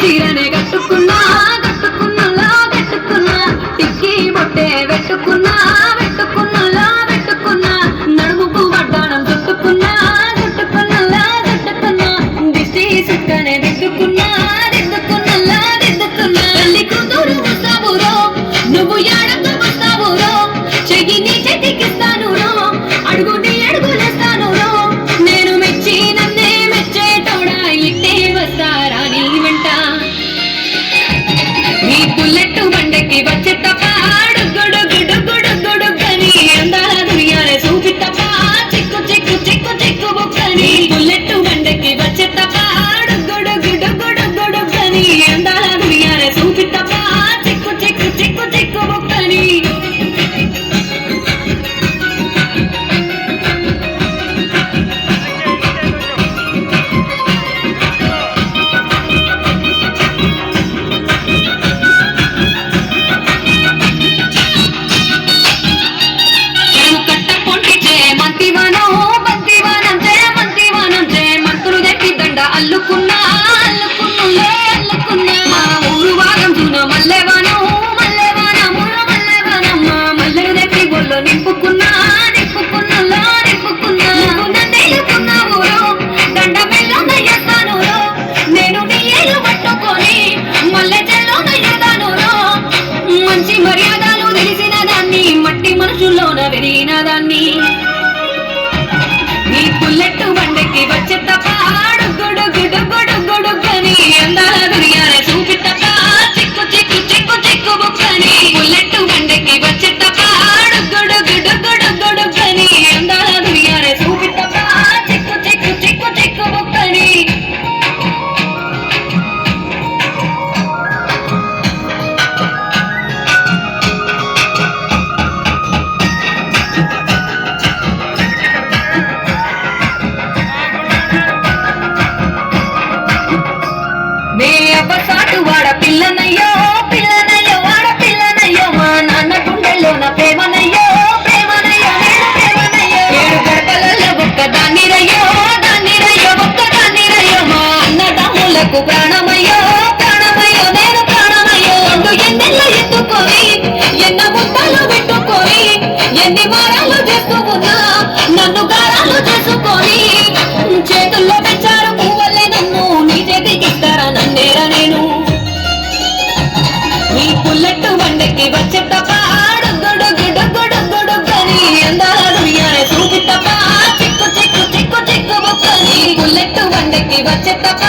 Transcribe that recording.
mentira negar. arriva Pulletu బండకి వచ్చే గుడు గుడు గుడు గుడు గని అందాల దునియానే చూపి తప్ప చిక్కు చిక్కు చిక్కు చిక్కు అబ్బసాటు వాడ పిల్లనయ్యో పిల్లనయ్యో వాడ పిల్లనయ్యో మా నాన్న గుండెల్లో నా ప్రేమనయ్యో ప్రేమనయ్యో నేను ప్రేమనయ్యో. ఏడు గడపలలో ఒక్క దాన్ని రయ్యో దాన్ని రయ్యో ఒక్క దాన్ని రయ్యో మా అన్నదమ్ములకు ప్రాణమయ్యో ప్రాణమయ్యో నేను ప్రాణమయ్యో. అంటూ ఎన్నెల్లో ఎత్తుకొని ఎన్న ముద్దలు పెట్టుకొని ఎన్ని మారాలు చేసుకున్నా నన్ను గారాలు చేసుకొని చేతుల్లో ఇంటికి బండకి వచ్చే తప్ప గుడు గుడు గుడు గుడు గని చూపి తప్ప చిక్కు చిక్కు చిక్కు చిక్కు బుక్కని వచ్చే తప్ప